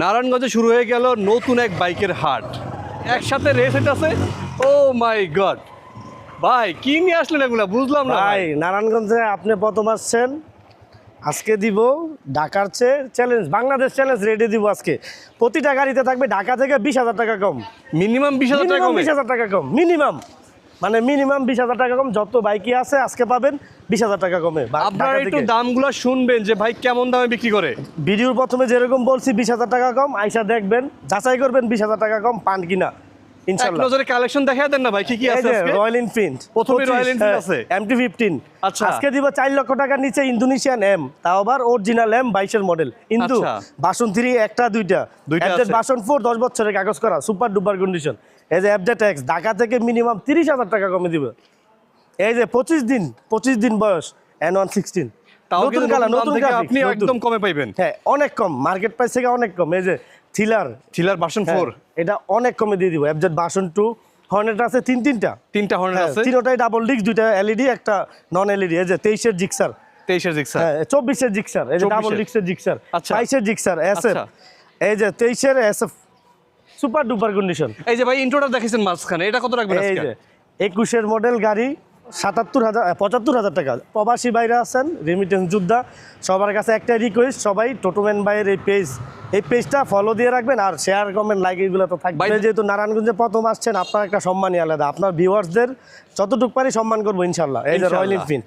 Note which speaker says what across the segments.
Speaker 1: নারায়ণগঞ্জে শুরু হয়ে গেল নতুন এক বাইকের হাট। একসাথে রেস হইতাছে। ও মাই গড ভাই কি নিয়ে আসলেন এগুলা? বুঝলাম না
Speaker 2: ভাই নারায়ণগঞ্জে আপনি প্রথম আসছেন। আজকে দিব ঢাকার চেয়ে চ্যালেঞ্জ বাংলাদেশ চ্যালেঞ্জ রেডি দিব আজকে। প্রতিটা গাড়িতে থাকবে ঢাকা থেকে বিশ হাজার টাকা কম।
Speaker 1: মিনিমাম বিশ হাজার টাকা
Speaker 2: বিশ হাজার টাকা কম মিনিমাম মানে মিনিমাম বিশ হাজার টাকা কম যত বাইকই আছে আজকে পাবেন বিশ হাজার টাকা কমে।
Speaker 1: আপনারা একটু। দামগুলো শুনবেন যে ভাই কেমন দামে বিক্রি করে।
Speaker 2: ভিডিওর প্রথমে যেরকম বলছি বিশ হাজার টাকা কম আইসা দেখবেন যাচাই করবেন বিশ হাজার টাকা কম পান কিনা।
Speaker 1: এক নজরে কালেকশন দেখা দেন না ভাই কি কি আছে আজকে?
Speaker 2: রয়্যাল এনফিল্ড
Speaker 1: প্রথমে Royal Enfield আছে?
Speaker 2: এমটি ফিফটিন
Speaker 1: আচ্ছা।
Speaker 2: আজকে দিব চার লক্ষ টাকার নিচে ইন্দোনেশিয়ান এম তাও আবার অরিজিনাল এম মডেল কিন্তু
Speaker 1: আচ্ছা।
Speaker 2: বাসন থ্রি একটা দুইটা। বাসন বছরের কাগজ করা সুপার ডুপার কন্ডিশন এই যে এফজেড এক্স ঢাকা থেকে মিনিমাম তিরিশ হাজার টাকা কমে দিবে। এই যে পঁচিশ দিন পঁচিশ দিন বয়স এন নতুন
Speaker 1: আপনি একদম কমে পাইবেন।
Speaker 2: হ্যাঁ অনেক কম মার্কেট প্রাইস থেকে অনেক কম। এই যে থ্রিলার
Speaker 1: থ্রিলার ভার্সন ফোর।
Speaker 2: এটা অনেক কমে দিয়ে দিব। এফজেড বাসন টু হর্নেট আছে তিন তিনটা।
Speaker 1: তিনটা হর্নের
Speaker 2: হ্যাঁ,
Speaker 1: আছে।
Speaker 2: তিনোটাই ডাবল ডিস্ক দুইটা এলইডি একটা নন এলইডি এই যে তেইশের জিক্সার
Speaker 1: তেইশের জিক্সার
Speaker 2: হ্যাঁ চব্বিশের জিক্সার এই যে
Speaker 1: 24
Speaker 2: ডাবল। ডিস্কের জিক্সার। বাইশের জিক্সার এস এফ। এই যে তেইশের S F super duper condition
Speaker 1: এই যে ভাই ইন্ট্রোটা দেখেছেন মাঝখানে। এটা কত রাখবেন
Speaker 2: এই যে একুশের মডেল গাড়ি সাতাত্তর হাজার পঁচাত্তর হাজার টাকা। প্রবাসী বাইরে আছেন রেমিটেন্স যোদ্ধা সবার কাছে একটাই রিকোয়েস্ট সবাই টোটোম্যান ভাইয়ের এই পেজ এই পেজটা ফলো দিয়ে রাখবেন আর শেয়ার কমেন্ট লাইক এগুলো তো থাকবে। যেহেতু নারায়ণগঞ্জে প্রথম আসছেন আপনার একটা সম্মানই আলাদা। আপনার ভিউয়ার্সদের যতটুকু পারি সম্মান করব ইনশাল্লাহ এই যে। রয়্যাল এনফিল্ড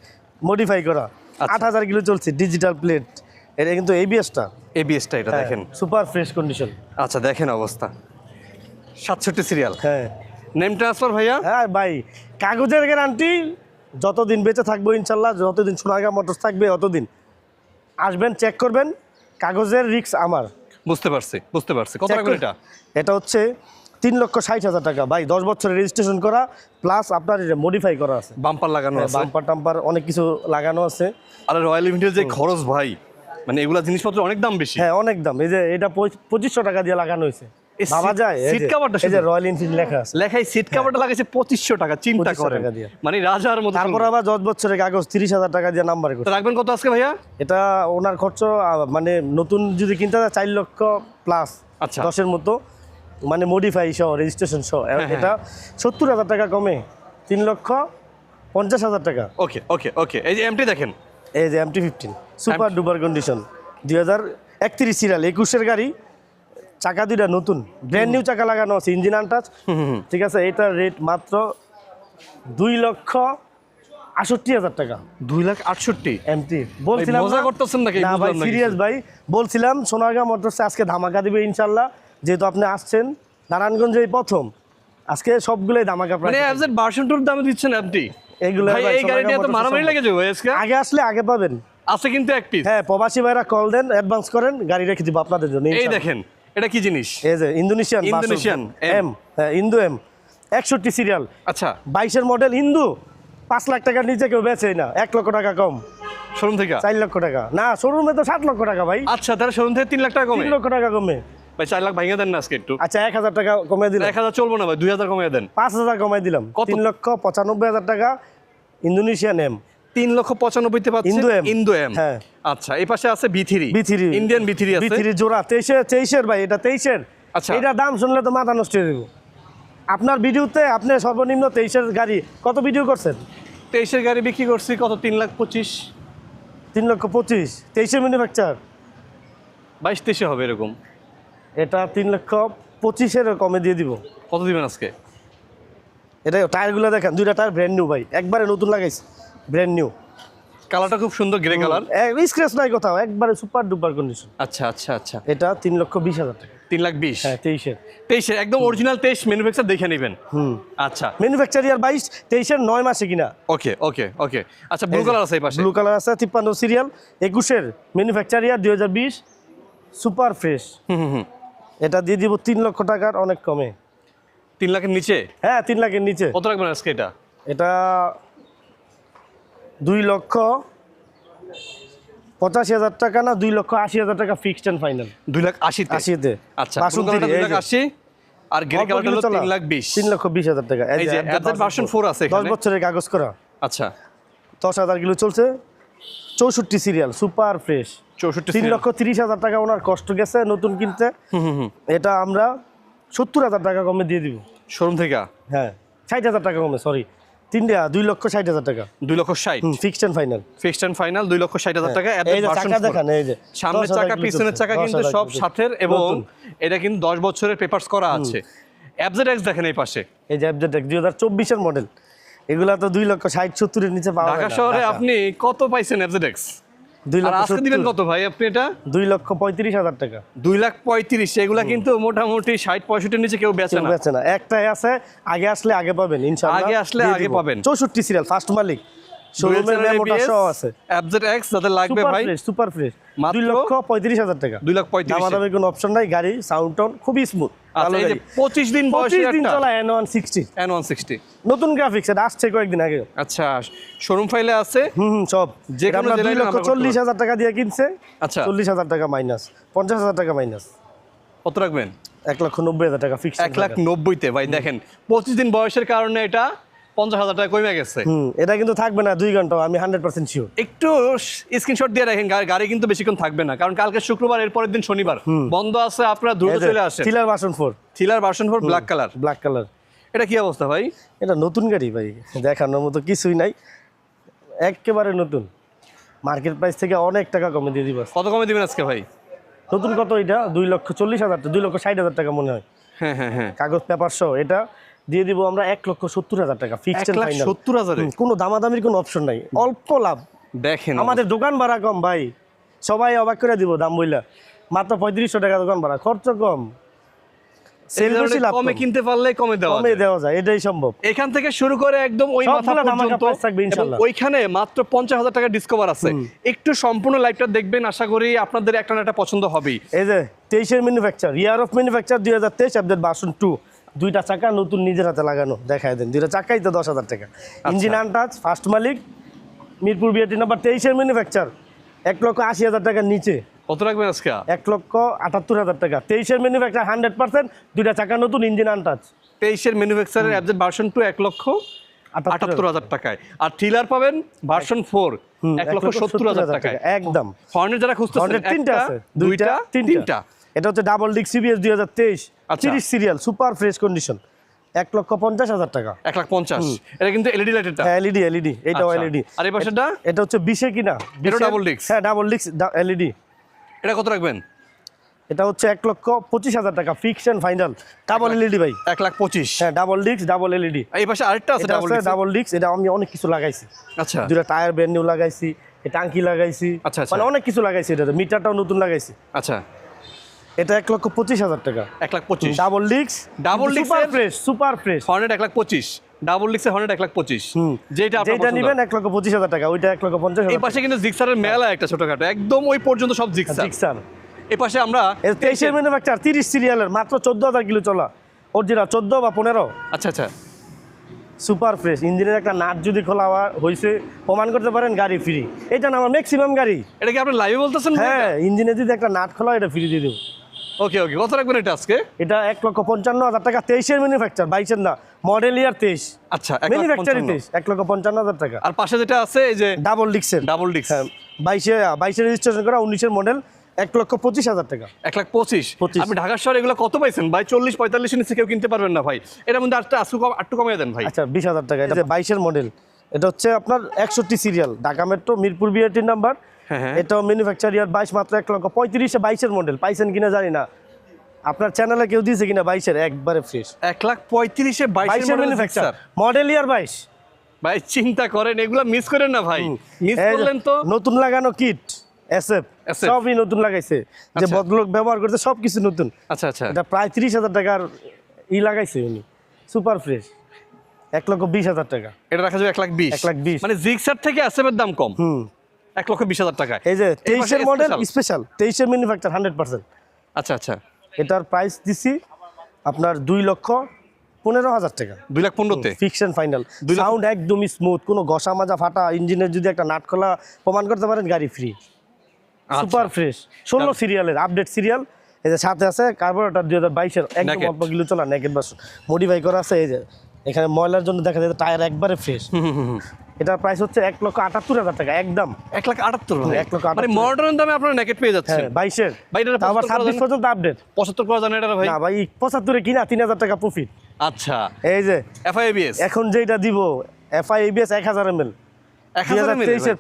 Speaker 2: মডিফাই করা।
Speaker 1: আচ্ছা।
Speaker 2: আট হাজার কিলো চলছে ডিজিটাল প্লেট এটা কিন্তু এবিএসটা
Speaker 1: এবিএসটা এটা দেখেন।
Speaker 2: সুপার ফ্রেশ কন্ডিশন
Speaker 1: আচ্ছা দেখেন অবস্থা। সাতষট্টি সিরিয়াল
Speaker 2: হ্যাঁ।
Speaker 1: নেম ট্রান্সফার ভাইয়া?
Speaker 2: হ্যাঁ ভাই। কাগজের গ্যারান্টি যতদিন বেঁচে থাকব ইনশাল্লাহ যতদিন সোনারগাঁ মোটরস থাকবে ততদিন। আসবেন চেক করবেন কাগজের রিক্স আমার।
Speaker 1: বুঝতে পারছি বুঝতে পারছি। কত এটা?
Speaker 2: এটা হচ্ছে তিন লক্ষ ষাট হাজার টাকা। ভাই দশ বছরের রেজিস্ট্রেশন করা প্লাস আপনার এটা মডিফাই করা আছে।
Speaker 1: বাম্পার লাগানো আছে।
Speaker 2: বাম্পার টাম্পার অনেক কিছু লাগানো আছে।
Speaker 1: আর রয়্যাল এনফিল্ডের যে খরচ ভাই মানে এগুলা জিনিসপত্র অনেক দাম বেশি।
Speaker 2: হ্যাঁ অনেক দাম। এই যে এটা পঁচিশশো টাকা দিয়ে লাগানো হয়েছে। যায়
Speaker 1: seat
Speaker 2: যে- এই যে রয়্যাল এনফিল্ড লেখা আছে।
Speaker 1: লেখাই সিট কাভারটা লাগাইছে পঁচিশশো টাকা চিন্তা করেন। মানে রাজার মতো
Speaker 2: তারপর আবার বছরের কাগজ টাকা দিয়ে নাম্বার
Speaker 1: রাখবেন কত আজকে ভাইয়া?
Speaker 2: এটা ওনার খরচ মানে নতুন যদি কিনতে হয় চার লক্ষ প্লাস
Speaker 1: আচ্ছা।
Speaker 2: দশের মতো মানে মডিফাই সহ রেজিস্ট্রেশন সহ।
Speaker 1: হ্যাঁ,
Speaker 2: এটা সত্তর হাজার টাকা কমে তিন লক্ষ পঞ্চাশ হাজার টাকা।
Speaker 1: ওকে ওকে ওকে। এই যে এমটি দেখেন।
Speaker 2: এই যে MT fifteen super duper condition দুই হাজার একত্রিশ সিরিয়াল একুশের গাড়ি চাকা দুইটা নতুন ব্র্যান্ড নিউ চাকা লাগানো আছে ইঞ্জিন আনটাচ ঠিক আছে এটার রেট মাত্র দুই লক্ষ আষট্টি হাজার টাকা।
Speaker 1: দুই লাখ আটষট্টি?
Speaker 2: এমটি বলছিলাম
Speaker 1: করতেছেন নাকি?
Speaker 2: না ভাই সিরিয়াস ভাই বলছিলাম সোনারগাঁ মোটরসে আজকে ধামাকা দিবে ইনশাল্লাহ। যেহেতু আপনি আসছেন নারায়ণগঞ্জে প্রথম। আজকে সবগুলোই ধামাকা
Speaker 1: মানে ভার্সন টুর দামে দিচ্ছেন আপনি ভাই এই গাড়িটি
Speaker 2: সোনারগাঁ
Speaker 1: মারামারি লেগে যাবে আজকে?
Speaker 2: আগে আসলে আগে পাবেন।
Speaker 1: আছে কিন্তু এক পিস
Speaker 2: হ্যাঁ প্রবাসী ভাইরা কল দেন অ্যাডভান্স করেন গাড়ি রেখে দিব আপনাদের জন্য
Speaker 1: এই দেখেন এটা কি জিনিস?
Speaker 2: এই যে ইন্দোনেশিয়ান
Speaker 1: ইন্দোনেশিয়ান
Speaker 2: এম। হ্যাঁ ইন্দো এম। একষট্টি সিরিয়াল।
Speaker 1: আচ্ছা।
Speaker 2: বাইশের মডেল ইন্দু। পাঁচ লাখ টাকার নিচে কেউ বেচেই না। এক লক্ষ টাকা কম।
Speaker 1: শোরুম থেকে?
Speaker 2: চার লক্ষ টাকা। না শোরুমে তো ষাট লক্ষ টাকা ভাই।
Speaker 1: আচ্ছা তাহলে শোরুম থেকে তিন লাখ টাকা কমে।
Speaker 2: তিন লক্ষ টাকা কমে।
Speaker 1: ভাই চার লাখ ভাঙিয়ে দেন না আজকে একটু।
Speaker 2: আচ্ছা এক হাজার টাকা কমে দিলাম।
Speaker 1: এক হাজার চলবো না ভাই দুই হাজার কমিয়ে দেন।
Speaker 2: পাঁচ হাজার কমাই দিলাম? তিন লক্ষ পঁচানব্বই হাজার টাকা। Indonesian M.
Speaker 1: তিন লক্ষ পঁচানব্বইতে পাচ্ছি
Speaker 2: ইন্দো M।
Speaker 1: Indo M.
Speaker 2: হ্যাঁ।
Speaker 1: আচ্ছা এই পাশে আছে
Speaker 2: বিথিরি বিথিরি
Speaker 1: ইন্ডিয়ান
Speaker 2: বিথিরি
Speaker 1: আছে?
Speaker 2: থ্রি জোড়া তেইশের তেইশের ভাই এটা তেইশের।
Speaker 1: আচ্ছা।
Speaker 2: এটা দাম শুনলে তো মাথা নষ্ট হয়ে দেবো আপনার ভিডিওতে আপনি সর্বনিম্ন তেইশের গাড়ি কত ভিডিও করছেন?
Speaker 1: তেইশের গাড়ি বিক্রি করছি কত? তিন লাখ পঁচিশ।
Speaker 2: তিন লক্ষ পঁচিশ তেইশের ম্যানুফ্যাকচার
Speaker 1: বাইশ তেইশে হবে এরকম।
Speaker 2: এটা তিন লক্ষ পঁচিশের কমে দিয়ে দিব।
Speaker 1: কত দিবেন আজকে?
Speaker 2: এটা টায়ারগুলো দেখেন দুইটা টায়ার ব্র্যান্ড নিউ ভাই একবারে নতুন লাগাইছে ব্র্যান্ড নিউ
Speaker 1: কালারটা খুব সুন্দর গ্রে কালার
Speaker 2: স্ক্র্যাচ নাই কোথাও একবারে সুপার ডুপার কন্ডিশন
Speaker 1: আচ্ছা আচ্ছা আচ্ছা।
Speaker 2: এটা তিন লক্ষ বিশ হাজার টাকা।
Speaker 1: তিন লাখ বিশ?
Speaker 2: হ্যাঁ তেইশের
Speaker 1: তেইশে একদম অরিজিনাল তেইশ ম্যানুফ্যাকচার দেখে নেবেন।
Speaker 2: হুম।
Speaker 1: আচ্ছা।
Speaker 2: ম্যানুফ্যাকচার ইয়ার বাইশ তেইশের নয় মাসে কিনা।
Speaker 1: ওকে ওকে ওকে। আচ্ছা ব্লু কালার আছে পাশে।
Speaker 2: ব্লু কালার আছে তিপ্পান্ন সিরিয়াল একুশের ম্যানুফ্যাকচার ইয়ার দুই হাজার বিশ সুপার ফ্রেশ
Speaker 1: হুম হুম হুম।
Speaker 2: এটা দিয়ে দিব তিন লক্ষ টাকার অনেক কমে।
Speaker 1: তিন লাখের নিচে?
Speaker 2: হ্যাঁ তিন লাখের নিচে।
Speaker 1: কত রাখবেন আজকে এটা?
Speaker 2: এটা দুই লক্ষ পঁচাশি হাজার টাকা না দুই লক্ষ আশি হাজার টাকা ফিক্সড অ্যান্ড ফাইনাল
Speaker 1: দুই লাখ আশিতে?
Speaker 2: আশিতে।
Speaker 1: আচ্ছা দুই লাখ আশি আর গ্রে কালারটা হলো তিন লাখ বিশ।
Speaker 2: তিন লক্ষ বিশ হাজার টাকা।
Speaker 1: এই যে অ্যাপডেট ভার্সন ফোর আছে
Speaker 2: দশ বছরের কাগজ করা।
Speaker 1: আচ্ছা।
Speaker 2: দশ হাজার কিলো চলছে। চৌষট্টি সিরিয়াল সুপার ফ্রেশ
Speaker 1: চৌষট্টি
Speaker 2: তিন লক্ষ তিরিশ হাজার টাকা ওনার কষ্ট গেছে নতুন কিনতে। এটা আমরা সত্তর হাজার টাকা কমে দিয়ে দিব।
Speaker 1: শোরুম থেকে?
Speaker 2: হ্যাঁ ষাট হাজার টাকা কমে সরি তিনটা দুই লক্ষ ষাট হাজার টাকা।
Speaker 1: দুই লক্ষ ষাট?
Speaker 2: Fixed and final
Speaker 1: fixed and final দুই লক্ষ ষাট হাজার টাকা
Speaker 2: চাকা দেখান এই যে
Speaker 1: সামনের চাকা পিছনের চাকা কিন্তু সব সাথের এবং এটা কিন্তু দশ বছরের পেপার্স করা আছে। অ্যাবজেড এক্স দেখেন এই পাশে।
Speaker 2: এই যে দুই হাজার চব্বিশের মডেল এগুলা তো দুই লক্ষ ষাট সত্তরের নিচে পাওয়া
Speaker 1: ঢাকা শহরে আপনি কত পাইছেন অ্যাবজেড এক্স আজকে
Speaker 2: 70,
Speaker 1: কত ভাই আপনি এটা?
Speaker 2: দুই লক্ষ পঁয়ত্রিশ হাজার টাকা।
Speaker 1: দুই লাখ পঁয়ত্রিশ এগুলা কিন্তু মোটামুটি ষাট পঁয়ষট্টির নিচে কেউ বেচে না।
Speaker 2: বেচে না। একটাই আছে আগে আসলে আগে পাবেন ইনশাআল্লাহ।
Speaker 1: আগে আসলে আগে পাবেন।
Speaker 2: চৌষট্টি সিরিয়াল ফার্স্ট মালিক। শোরুমের মেমোটা সহ আছে।
Speaker 1: অ্যাবজেড এক্স যাদের লাগবে
Speaker 2: সুপার
Speaker 1: ভাই
Speaker 2: ফ্রেশ সুপার ফ্রেশ
Speaker 1: মাত্র
Speaker 2: দুই লক্ষ পঁয়ত্রিশ হাজার টাকা।
Speaker 1: দুই লাখ পঁয়ত্রিশ।
Speaker 2: দামাদামি কোনো অপশন নাই গাড়ি সাউন্ড টাউন স্মুথ
Speaker 1: আচ্ছা এই যে পঁচিশ দিন
Speaker 2: পঁচিশ
Speaker 1: বয়সের
Speaker 2: দিন চলা নতুন গ্রাফিক্স এটা আসছে কয়েকদিন আগে।
Speaker 1: আচ্ছা শোরুম ফাইলে আছে?
Speaker 2: হুম সব।
Speaker 1: যে
Speaker 2: আমরা দুই লক্ষ টাকা দিয়ে কিনছে।
Speaker 1: আচ্ছা।
Speaker 2: চল্লিশ হাজার টাকা মাইনাস পঞ্চাশ হাজার টাকা মাইনাস
Speaker 1: কত রাখবেন?
Speaker 2: এক লক্ষ নব্বই হাজার টাকা ফিক্স
Speaker 1: এক লাখ নব্বইতে ভাই দেখেন পঁচিশ দিন বয়সের কারণে এটা পঞ্চাশ হাজার টাকা কমে গেছে।
Speaker 2: এটা কিন্তু থাকবে না দুই ঘণ্টা আমি হান্ড্রেড পার্সেন্ট শিওর
Speaker 1: একটু স্ক্রিনশট দিয়ে রাখেন গাড়ি কিন্তু বেশিক্ষণ থাকবে না কারণ কালকে শুক্রবার এর পরের দিন শনিবার। বন্ধ আছে আপনারা দ্রুত চলে আসেন।
Speaker 2: Thriller version four
Speaker 1: thriller version four black colour
Speaker 2: black colour
Speaker 1: এটা কি অবস্থা ভাই?
Speaker 2: এটা নতুন গাড়ি ভাই দেখানোর মতো কিছুই নাই। একেবারে নতুন। মার্কেট প্রাইস থেকে অনেক টাকা কমে দিয়ে দিব।
Speaker 1: কত কমে দিবেন আজকে ভাই?
Speaker 2: নতুন কত এটা? দুই লক্ষ চল্লিশ হাজার দুই লক্ষ ষাট হাজার টাকা মনে হয়।
Speaker 1: হ্যাঁ হ্যাঁ হ্যাঁ।
Speaker 2: কাগজ পেপার সহ এটা দিয়ে দিব আমরা এক লক্ষ সত্তর হাজার টাকা ফিক্সড
Speaker 1: সত্তর হাজারে?
Speaker 2: কোনো দামাদামির কোনো অপশন নাই। অল্প লাভ।
Speaker 1: দেখেন
Speaker 2: আমাদের দোকান ভাড়া কম ভাই। সবাই অবাক করে দিব দাম বইলা। মাত্র পঁয়ত্রিশশো টাকা দোকান ভাড়া খরচ কম।
Speaker 1: এই
Speaker 2: সেল
Speaker 1: ধরনের
Speaker 2: বেশি লাভ
Speaker 1: কমে কিনতে পারলে কমে দেওয়া
Speaker 2: কমে দেওয়া যায় এটাই সম্ভব।
Speaker 1: এখান থেকে শুরু করে একদম ওই মাথা পর্যন্ত। ওইখানে মাত্র পঞ্চাশ হাজার টাকা ডিসকভার আছে। একটু সম্পূর্ণ লাইভটা দেখবেন আশা করি আপনাদের একটা একটা পছন্দ হবেই।
Speaker 2: এই যে তেইশের ম্যানুফ্যাকচার ইয়ার অফ ম্যানুফ্যাকচার দুই হাজার তেইশ আপডেট বাসন টু দুইটা চাকা নতুন নিজের হাতে লাগানো দেখায় দেন। দুইটা চাকাই তো দশ হাজার টাকা। ইঞ্জিন আনটাচ ফার্স্ট মালিক মিরপুর বিআরটি নাম্বার তেইশের ম্যানুফ্যাকচার এক লক্ষ আশি হাজার টাকার নিচে।
Speaker 1: কত রাখবেন আজকে?
Speaker 2: এক লক্ষ আটাত্তর হাজার টাকা। তেইশের ম্যানুফ্যাকচার হান্ড্রেড পার্সেন্ট দুইটা চাকা নতুন ইঞ্জিন আনটাচ
Speaker 1: তেইশের ম্যানুফ্যাকচারের অ্যাবজেট ভার্সন টু এক লক্ষ আটাত্তর হাজার টাকায়। আর থ্রিলার পাবেন ভার্সন ফোর এক লক্ষ সত্তর হাজার টাকায়।
Speaker 2: একদম।
Speaker 1: হর্নের যারা
Speaker 2: হন্ড্রেড তিনটা
Speaker 1: দুইটা তিনটা।
Speaker 2: এটা হচ্ছে ডাবল ডিক সিবিএস দুই হাজার তেইশ।
Speaker 1: আচ্ছা।
Speaker 2: তিরিশ সিরিয়াল সুপার ফ্রেশ কন্ডিশন এক লক্ষ পঞ্চাশ হাজার টাকা।
Speaker 1: এক লাখ পঞ্চাশ। এটা কিন্তু এলইডি লাইটেরটা
Speaker 2: হ্যাঁ এলইডি এলইডি এটাও
Speaker 1: আচ্ছা।
Speaker 2: এলইডি
Speaker 1: আর এই পাশেরটা?
Speaker 2: এটা হচ্ছে বিশে কিনা? 20
Speaker 1: double disc?
Speaker 2: হ্যাঁ ডাবল ডিক্স এলইডি
Speaker 1: এটা কত রাখবেন?
Speaker 2: এটা হচ্ছে এক লক্ষ পঁচিশ হাজার টাকা fix and final double LED ভাই।
Speaker 1: এক লাখ পঁচিশ।
Speaker 2: হ্যাঁ ডাবল ডিক্স ডাবল এলইডি
Speaker 1: এই পাশে আরেকটা আছে ডাবল
Speaker 2: ডাবল ডিক্স এটা আমি অনেক কিছু লাগাইছি।
Speaker 1: আচ্ছা।
Speaker 2: দুটা টায়ার ব্যান্ড নিউ লাগাইছি টাঙ্কি লাগাইছি।
Speaker 1: আচ্ছা, আচ্ছা।
Speaker 2: মানে অনেক কিছু লাগাইছি এটা মিটারটাও নতুন লাগাইছি।
Speaker 1: আচ্ছা।
Speaker 2: এটা এক লক্ষ পঁচিশ হাজার টাকা।
Speaker 1: এক লাখ পঁচিশ।
Speaker 2: ডাবল ডিক্স
Speaker 1: Double disc
Speaker 2: super fresh super fresh
Speaker 1: hornet এক লাখ পঁচিশ। ডাবল ডিক্সে হর্নেট এক লাখ পঁচিশ। যেটা
Speaker 2: যেটা। নিবেন এক লক্ষ পঁচিশ হাজার টাকা ওইটা এক লক্ষ পঞ্চাশ
Speaker 1: এই পাশে কিন্তু জিক্সারের মেলা একটা ছোটখাটো। একদম ওই পর্যন্ত সব জিক্সার
Speaker 2: জিক্সার
Speaker 1: এই পাশে আমরা
Speaker 2: তেইশের ম্যানুফ্যাকচার তিরিশ সিরিয়ালের মাত্র চোদ্দ হাজার কিলো চলা। অরিজিনাল চোদ্দ বা পনেরো।
Speaker 1: আচ্ছা আচ্ছা।
Speaker 2: সুপার ফ্রেশ ইঞ্জিনের একটা নাট যদি খোলা হয়েছে প্রমাণ করতে পারেন গাড়ি ফ্রি এটা না আমার ম্যাক্সিমাম গাড়ি।
Speaker 1: এটা কি আপনি লাইভে বলতেছেন
Speaker 2: হ্যাঁ ইঞ্জিনে যদি একটা নাট খোলা এটা ফ্রি দিয়ে দেবো।
Speaker 1: ওকে ওকে কত রাখবেন এটা আজকে?
Speaker 2: এটা এক লক্ষ পঞ্চান্ন হাজার টাকা তেইশের ম্যানুফ্যাকচার বাইশের না মডেল ইয়ার তেইশ।
Speaker 1: আচ্ছা পঞ্চান্ন।
Speaker 2: তেইশ এক লক্ষ পঞ্চান্ন হাজার টাকা।
Speaker 1: আর পাশে যেটা আছে এই যে
Speaker 2: ডাবল ডিক্সের
Speaker 1: ডাবল ডিক্স
Speaker 2: হ্যাঁ বাইশে বাইশে রেজিস্ট্রেশন করা উনিশের মডেল এক লক্ষ পঁচিশ হাজার টাকা।
Speaker 1: এক লাখ পঁচিশ?
Speaker 2: 25
Speaker 1: আপনি ঢাকার শহরে এগুলো কত পাইছেন? ভাই চল্লিশ পঁয়তাল্লিশ নিচে কেউ কিনতে পারবেন না ভাই। এটার মধ্যে আটটা আসু কম আটটু কমিয়ে দেন ভাই।
Speaker 2: আচ্ছা বিশ হাজার টাকা। এটা বাইশের মডেল এটা হচ্ছে আপনার একষট্টি সিরিয়াল ঢাকা মেট্রো মিরপুর বিআরটির নাম্বার। এটাও ম্যানুফ্যাকচার ইয়ার বাইশ মাত্র এক লক্ষ পঁয়ত্রিশে বাইশের মডেল পাইছেন কিনা জানি না। আপনার চ্যানেলে কেউ দিয়েছে কিনা বাইশের? একবারে ফ্রেশ
Speaker 1: এক লাখ পঁয়ত্রিশে বাইশের ম্যানুফ্যাকচার
Speaker 2: মডেল ইয়ার বাইশ।
Speaker 1: ভাই চিন্তা করেন এগুলো মিস করেন না ভাই। মিস করলেন তো।
Speaker 2: নতুন লাগানো কিট এসএফ সবই নতুন লাগাইছে। যে
Speaker 1: আচ্ছা।
Speaker 2: ভদ্রলোক ব্যবহার করতে সব কিছু নতুন।
Speaker 1: আচ্ছা আচ্ছা।
Speaker 2: এটা প্রায় তিরিশ হাজার টাকার ই লাগাইছে উনি। সুপার ফ্রেশ এক লক্ষ বিশ হাজার টাকা।
Speaker 1: এটা রাখা যাবে এক লাখ বিশ।
Speaker 2: এক লাখ বিশ।
Speaker 1: মানে জিক্সার থেকে আসেপের দাম কম।
Speaker 2: হুম।
Speaker 1: এক লক্ষ বিশ হাজার টাকায়।
Speaker 2: এই যে তেইশের মডেল স্পেশাল তেইশের ম্যানুফ্যাকচার হান্ড্রেড পার্সেন্ট
Speaker 1: আচ্ছা আচ্ছা।
Speaker 2: এটার প্রাইস দিছি আপনার দুই লক্ষ পনেরো হাজার টাকা।
Speaker 1: দুই লাখ পনেরোতে?
Speaker 2: ফিক্স ফাইনাল সাউন্ড একদমই স্মুথ কোনো ঘষা মাজা ফাটা ইঞ্জিনের যদি একটা নাট খোলা প্রমাণ করতে পারেন গাড়ি ফ্রি। সুপার ফ্রেশ ষোলো সিরিয়ালের আপডেট সিরিয়াল এই যে সাথে আছে কার্বোরেটর দুই হাজার বাইশের একদম। অল্প কিলো চলা নেকেট বাস মডিফাই করা আছে এই যে এখানে ময়লার জন্য দেখা যায় টায়ার একবারে ফ্রেশ। এটার প্রাইস হচ্ছে এক লক্ষ আটাত্তর হাজার টাকা একদম।
Speaker 1: এক লাখ আটাত্তর
Speaker 2: এক লক্ষ
Speaker 1: মানে মডার্ন দামে আপনারা নেকেট পেয়ে যাচ্ছেন।
Speaker 2: হ্যাঁ বাইশের।
Speaker 1: এটার
Speaker 2: আবার
Speaker 1: 75
Speaker 2: ছাব্বিশ পর্যন্ত আপডেট
Speaker 1: পঁচাত্তর করা জানেন এটা ভাই?
Speaker 2: না ভাই পঁচাত্তরে কিনা তিন হাজার টাকা প্রফিট
Speaker 1: আচ্ছা।
Speaker 2: এই যে
Speaker 1: এফআইবিএস
Speaker 2: এখন যেটা দিব এফআই এবিএস এক হাজার এম এল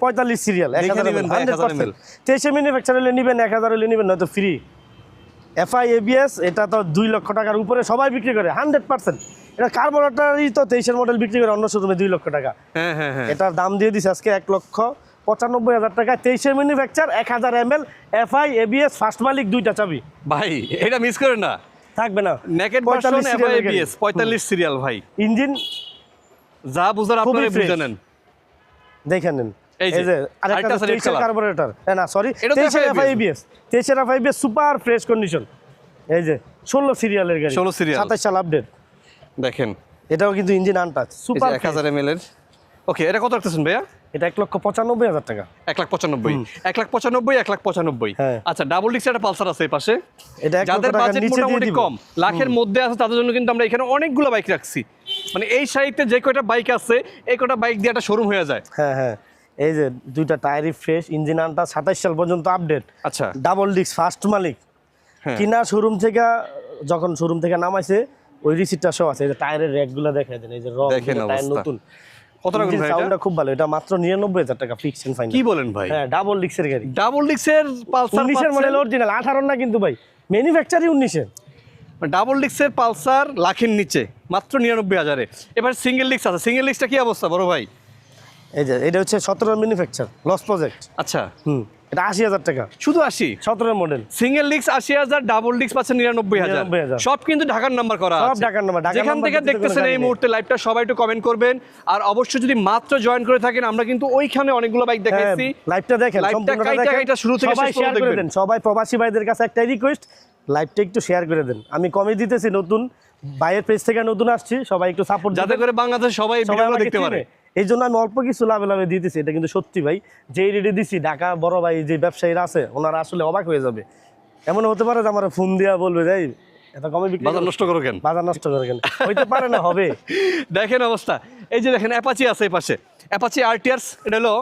Speaker 2: পঁয়তাল্লিশ সিরিয়াল এক হাজার
Speaker 1: নেবেন ভাই, 1000 ml
Speaker 2: তেইশে ম্যানুফ্যাকচার হলে নেবেন এক হাজার হলে নেবেন নয়তো ফ্রি এফআই এবিএস এটা তো দুই লক্ষ টাকার উপরে সবাই বিক্রি করে হান্ড্রেড পার্সেন্ট এটা কার্বোরেটারই তো তেইশের মডেল বিক্রি করে অন্য শোরুমে দুই লক্ষ টাকা।
Speaker 1: হ্যাঁ হ্যাঁ হ্যাঁ।
Speaker 2: এটার দাম দিয়ে দিছে আজকে এক লক্ষ পঁচানব্বই হাজার টাকা। তেইশে ম্যানুফ্যাকচার এক হাজার M L FI ABS first মালিক দুইটা চাবি।
Speaker 1: ভাই এটা মিস করেন না।
Speaker 2: থাকবে না।
Speaker 1: নেকেট ভার্সন
Speaker 2: 45 এর
Speaker 1: পঁয়তাল্লিশ সিরিয়াল ভাই।
Speaker 2: ইঞ্জিন
Speaker 1: যা বুঝার আপনারা বুঝে নেন।
Speaker 2: দেখে নেন।
Speaker 1: এই যে,
Speaker 2: আরেকটা তেইশের। কার্বোরেটর না সরি তেইশের
Speaker 1: FIBS
Speaker 2: এফআইবিএস তেইশের এফআইবিএস সুপার ফ্রেশ কন্ডিশন এই যে ষোলো সিরিয়ালের গাড়ি।
Speaker 1: 16 serial।
Speaker 2: সাতাশ সাল আপডেট
Speaker 1: দেখেন।
Speaker 2: এটাও কিন্তু ইঞ্জিন আনটাচ সুপার
Speaker 1: এক হাজার এম এর ওকে এটা কত রাখতেছেন ভাইয়া?
Speaker 2: এটা এক লক্ষ পঁচানব্বই হাজার টাকা।
Speaker 1: এক লাখ পঁচানব্বই। এক লাখ পঁচানব্বই এক লাখ পঁচানব্বই।
Speaker 2: হ্যাঁ।
Speaker 1: আচ্ছা ডাবল ডিক্স একটা পালসার আছে এই পাশে। যাদের বাজেট মোটামুটি কম লাখের মধ্যে আছে তাদের জন্য কিন্তু আমরা এখানে অনেকগুলো বাইক রাখছি। মানে এই সাইডে যে কয়টা বাইক আছে এই কয়টা বাইক দিয়ে একটা শোরুম হয়ে যায়।
Speaker 2: হ্যাঁ হ্যাঁ। এই যে দুইটা টায়ারই ফ্রেশ ইঞ্জিন আনটাচ সাতাশ সাল পর্যন্ত আপডেট
Speaker 1: আচ্ছা।
Speaker 2: ডাবল ডিস্ক ফার্স্ট মালিক।
Speaker 1: হ্যাঁ।
Speaker 2: কিনা শোরুম থেকে যখন শোরুম থেকে নামাইছে ওই রিসিটটা সহ আছে এই যে টায়ারের র্যাকগুলো দেখাই দেন এই যে রং
Speaker 1: দেখেন
Speaker 2: টায়ার
Speaker 1: অবস্থা।
Speaker 2: নতুন।
Speaker 1: কত টাকা ভাই এটা?
Speaker 2: সাউন্ডটা খুব ভালো এটা মাত্র নিরানব্বই হাজার টাকা ফিক্স এন্ড ফাইনাল
Speaker 1: কি বলেন ভাই?
Speaker 2: হ্যাঁ ডাবল গাড়ি।
Speaker 1: ডাবল ডিক্সের পালসার
Speaker 2: উনিশের মডেল অরিজিনাল আঠারো না কিন্তু ভাই ম্যানুফ্যাকচারই উনিশের
Speaker 1: ডাবল ডিক্সের পালসার লাখের নিচে মাত্র নিরানব্বই হাজারে। এবার সিঙ্গেল ডিক্স আছে সিঙ্গেল ডিক্সটা কি অবস্থা বড় ভাই?
Speaker 2: এই যে এটা হচ্ছে সতেরো ম্যানুফ্যাকচার লস প্রজেক্ট
Speaker 1: আচ্ছা।
Speaker 2: হুম। এটা আশি হাজার টাকা।
Speaker 1: শুধু আসি
Speaker 2: সতেরো মডেল
Speaker 1: সিঙ্গেল আশি হাজার ডাবল পাচ্ছেন নিরানব্বই হাজার।
Speaker 2: 99,000
Speaker 1: সব কিন্তু ঢাকার নাম্বার করা
Speaker 2: সব ঢাকার number,
Speaker 1: যেখান থেকে দেখতেছেন এই মুহূর্তে লাইভটা সবাই একটু কমেন্ট করবেন। আর অবশ্যই যদি মাত্র জয়েন করে থাকেন আমরা কিন্তু ওইখানে অনেকগুলো বাইক
Speaker 2: লাইভটা দেখেন
Speaker 1: লাইভটা
Speaker 2: দেখেন।
Speaker 1: কাইটা শুরু থেকে
Speaker 2: সবাই শেয়ার করে। দেন সবাই প্রবাসী ভাইদের কাছে একটাই রিকোয়েস্ট লাইভটা একটু শেয়ার করে দেন। আমি কমে দিতেছি নতুন বাইরের পেজ থেকে নতুন আসছি সবাই একটু সাপোর্ট
Speaker 1: যাতে করে বাংলাদেশ সবাই ভিডিওগুলো দেখতে পারে।
Speaker 2: এই জন্য আমি অল্প কিছু লাভে লাভে দিতেছি এটা কিন্তু সত্যি ভাই। যেই রেটে দিছি ঢাকা বড় ভাই যে ব্যবসায়ীরা আছে ওনারা আসলে অবাক হয়ে যাবে। এমন হতে পারে যে আমার ফোন দেওয়া বলবে যাই এত কমে বিক্রি
Speaker 1: বাজার নষ্ট করো কেন?
Speaker 2: বাজার নষ্ট করে কেন? হইতে পারে না হবে।
Speaker 1: দেখেন অবস্থা। এই যে দেখেন অ্যাপাচি আছে এই পাশে। অ্যাপাচি আরটিআরস এটা হলো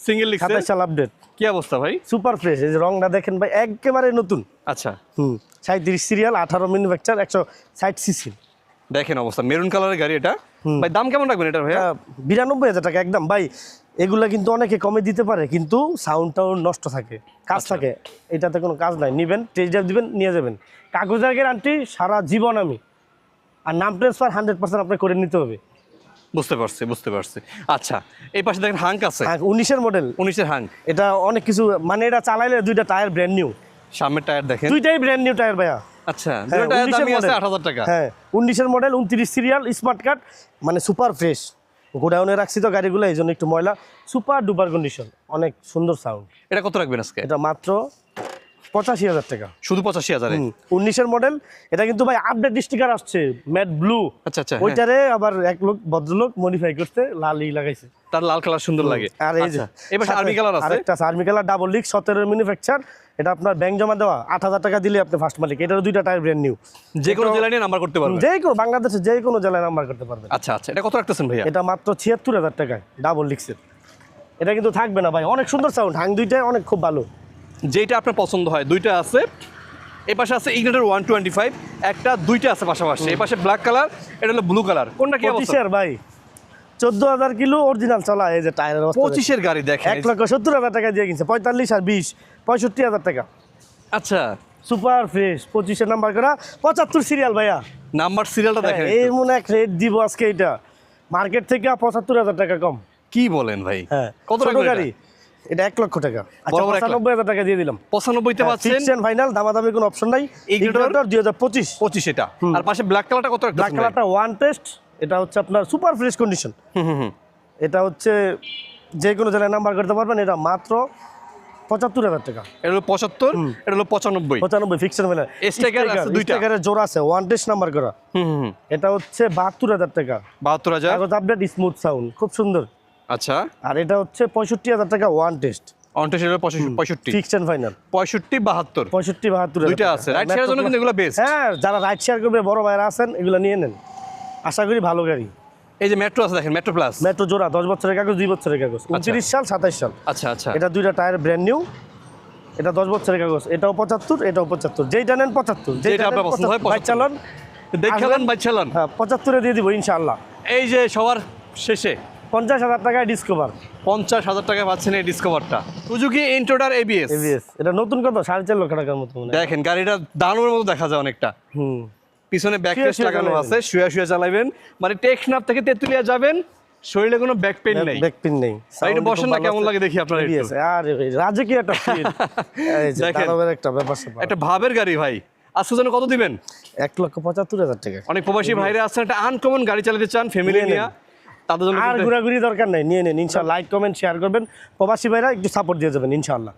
Speaker 1: সিঙ্গেল
Speaker 2: সাতাশ সাল আপডেট
Speaker 1: কি অবস্থা ভাই?
Speaker 2: সুপার ফ্রেশ এই যে রংটা দেখেন ভাই একেবারে নতুন।
Speaker 1: আচ্ছা।
Speaker 2: হুম সাঁত্রিশ সিরিয়াল আঠারো ম্যানুফ্যাকচার একশো ষাট সিসি
Speaker 1: দেখেন অবস্থা। মেরুন কালারের গাড়ি এটা। ভাই দাম কেমন রাখবেন এটা ভাইয়া?
Speaker 2: বিরানব্বই হাজার টাকা একদম। ভাই এগুলা কিন্তু অনেকে কমে দিতে পারে কিন্তু সাউন্ড সাউন্ডটাও নষ্ট থাকে কাজ
Speaker 1: আচ্ছা।
Speaker 2: থাকে। এটাতে কোনো কাজ নাই। নিবেন টেস্ট ড্রাইভ দিবেন নিয়ে যাবেন। কাগজের গ্যারান্টি সারা জীবন আমি। আর নাম ট্রান্সফার হান্ড্রেড পার্সেন্ট আপনাকে করে নিতে হবে।
Speaker 1: বুঝতে পারছি বুঝতে পারছি। আচ্ছা এই পাশে দেখেন হাঙ্ক আছে।
Speaker 2: উনিশের মডেল
Speaker 1: উনিশের হাঙ্ক।
Speaker 2: এটা অনেক কিছু মানে এটা চালাইলে দুইটা টায়ার ব্র্যান্ড নিউ
Speaker 1: সামনের টায়ার দেখেন।
Speaker 2: দুইটাই ব্র্যান্ড নিউ টায়ার ভাইয়া।
Speaker 1: আচ্ছা
Speaker 2: হ্যাঁ,
Speaker 1: দুটো টায়ার
Speaker 2: 19 এর
Speaker 1: দামই আছে
Speaker 2: model।
Speaker 1: আট হাজার টাকা।
Speaker 2: হ্যাঁ উনিশের মডেল উনত্রিশ সিরিয়াল স্মার্ট কার্ড মানে সুপার ফ্রেশ গোডাউনে রাখছি তো গাড়িগুলো এই জন্য একটু ময়লা। সুপার ডুপার কন্ডিশন অনেক সুন্দর সাউন্ড
Speaker 1: এটা কত রাখবেন আজকে?
Speaker 2: এটা মাত্র পঁচাশি হাজার টাকা।
Speaker 1: শুধু পঁচাশি হাজারে?
Speaker 2: উনিশের মডেল এটা কিন্তু ভাই আপডেট স্টিকার আসছে ম্যাট ব্লু
Speaker 1: আচ্ছা আচ্ছা হ্যাঁ।
Speaker 2: ওইটারে আবার এক লোক ভদ্রলোক মডিফাই করতে লাল ই লাগাইছে।
Speaker 1: তার লাল কালার সুন্দর লাগে।
Speaker 2: আর এই যে
Speaker 1: আচ্ছা, এবার আর্মি কালার আছে?
Speaker 2: আরেকটা আর্মি কালার ডাবল লিক সতেরো ম্যানুফ্যাকচার এটা আপনার ব্যাংক জমা দেওয়া আট হাজার টাকা দিলে আপনি ফার্স্ট মালিক। এটারও দুইটা টায়ার ব্র্যান্ড নিউ
Speaker 1: যে কোনো জেলায় নিয়ে নাম্বার করতে পারবেন।
Speaker 2: যে কোনো বাংলাদেশে যে কোনো জেলায় নাম্বার করতে পারবেন।
Speaker 1: আচ্ছা আচ্ছা এটা কত রাখতেছেন ভাইয়া?
Speaker 2: এটা মাত্র ছিয়াত্তর হাজার টাকায় ডাবল লিক্সের এটা কিন্তু থাকবে না ভাই অনেক সুন্দর সাউন্ড হাং দুইটাই অনেক খুব ভালো।
Speaker 1: যেটা আপনার পছন্দ হয় দুইটা আছে। এই পাশে আছে ইগনেটের ওয়ান টোয়েন্টি ফাইভ একটা দুইটা আছে পাশাপাশি। এই পাশে ব্ল্যাক কালার এটা হলো ব্লু কালার কোনটা কি
Speaker 2: পঁচিশের ভাই। চোদ্দ হাজার কিলো অরিজিনাল চলা এই যে টায়ারের
Speaker 1: পঁচিশের গাড়ি দেখেন
Speaker 2: এক লক্ষ সত্তর হাজার টাকা দিয়ে কিনছে পঁয়তাল্লিশ আর বিশ পঁয়ষট্টি হাজার টাকা।
Speaker 1: আচ্ছা।
Speaker 2: সুপার ফ্রেশ পঁচিশের নাম্বার করা পঁচাত্তর সিরিয়াল ভাইয়া।
Speaker 1: নাম্বার সিরিয়ালটা দেখেন
Speaker 2: এই মনে এক রেট দিব আজকে এটা মার্কেট থেকে পঁচাত্তর হাজার টাকা কম।
Speaker 1: কি বলেন ভাই?
Speaker 2: হ্যাঁ
Speaker 1: কত
Speaker 2: ছোট গাড়ি। এটা এক লক্ষ টাকা। আচ্ছা। পঁচানব্বই হাজার টাকা দিয়ে দিলাম।
Speaker 1: পঁচানব্বইতে পাচ্ছেন?
Speaker 2: ফাইনাল দামাদামি কোনো অপশন নাই? দুই হাজার পঁচিশ।
Speaker 1: পঁচিশ এটা। আর পাশে ব্ল্যাক কালারটা কত
Speaker 2: ব্ল্যাক কালারটা ওয়ান টেস্ট এটা হচ্ছে আপনার সুপার ফ্রেশ কন্ডিশন এটা হচ্ছে যে কোনো জেলায় নাম্বার করতে পারবেন এটা মাত্র পঁচাত্তর হাজার টাকা।
Speaker 1: এটা হলো পঁচাত্তর এটা হলো পঁচানব্বই।
Speaker 2: পঁচানব্বই ফিক্সড মেলা
Speaker 1: দুইটা।
Speaker 2: জোড়া আছে ওয়ান টেস্ট নাম্বার করা। এটা হচ্ছে বাহাত্তর হাজার টাকা।
Speaker 1: বাহাত্তর হাজার?
Speaker 2: আপডেট স্মুথ সাউন্ড খুব সুন্দর।
Speaker 1: আচ্ছা।
Speaker 2: আর এটা হচ্ছে পঁয়ষট্টি হাজার টাকা ওয়ান টেস্ট
Speaker 1: এটা পঁয়ষট্টি
Speaker 2: ফাইনাল
Speaker 1: পঁয়ষট্টি। বাহাত্তর।
Speaker 2: পঁয়ষট্টি বাহাত্তর হাজার
Speaker 1: দুইটা আছে। রাইট শেয়ারের জন্য কিন্তু এগুলো বেস্ট
Speaker 2: হ্যাঁ যারা শেয়ার করবে বড় ভাইরা আছেন এগুলো নিয়ে নেন। আশা করি ভালো গাড়ি।
Speaker 1: এই যে মেট্রো আছে দেখেন মেট্রো প্লাস
Speaker 2: মেট্রো জোড়া দশ বছরের কাগজ দুই বছরের কাগজ। উনত্রিশ সাল সাতাইশ সাল।
Speaker 1: আচ্ছা আচ্ছা।
Speaker 2: এটা দুইটা টায়ার ব্র্যান্ড নিউ এটা দশ বছরের কাগজ। এটাও পঁচাত্তর এটাও পঁচাত্তর। যেইটা নেন পঁচাত্তর।
Speaker 1: যেটা আপনার পছন্দ হয়,
Speaker 2: বাইক চালান
Speaker 1: দেখালেন চালান
Speaker 2: হ্যাঁ পঁচাত্তরে দিয়ে দিব ইনশাআল্লাহ।
Speaker 1: এই যে সবার শেষে।
Speaker 2: পঞ্চাশ হাজার টাকায় ডিসকভার
Speaker 1: পঞ্চাশ হাজার টাকা পাচ্ছেন এই ডিসকভারটা সুজুকি ইন্ট্রোডার এবিএস
Speaker 2: এবিএস এটা নতুন কত? সাড়ে চার লক্ষ টাকার মতো
Speaker 1: দেখেন গাড়িটা দানোর মতো দেখা যায় অনেকটা।
Speaker 2: হুম।
Speaker 1: পিছনে ব্যাক
Speaker 2: শুয়ে
Speaker 1: রেস্ট লাগানো আছে শুয়ে শুয়ে চালাবেন। মানে টেকনাফ থেকে তেতুলিয়া যাবেন শরীরে কোনো ব্যাক পেইন নেই।
Speaker 2: ব্যাক পিন নেই।
Speaker 1: একটু বসেন না, কেমন লাগে দেখি আপনার
Speaker 2: আরে ভাই, রাজকীয় একটা feel। এই যে
Speaker 1: দেখেন।
Speaker 2: একটা ব্যাপার।
Speaker 1: একটা ভাবের গাড়ি ভাই। আজকে জন্য কত দিবেন?
Speaker 2: এক লক্ষ পঁচাত্তর হাজার টাকা।
Speaker 1: অনেক প্রবাসী ভাইরা আছেন একটা আনকমন গাড়ি চালাতে চান ফ্যামিলি
Speaker 2: নিয়ে।
Speaker 1: তাদের জন্য
Speaker 2: আর ঘোরাঘুরি দরকার নাই। নিয়ে নিন ইনশাল্লাহ লাইক কমেন্ট শেয়ার করবেন। প্রবাসী ভাইরা একটু সাপোর্ট দিয়ে যাবেন ইনশাল্লাহ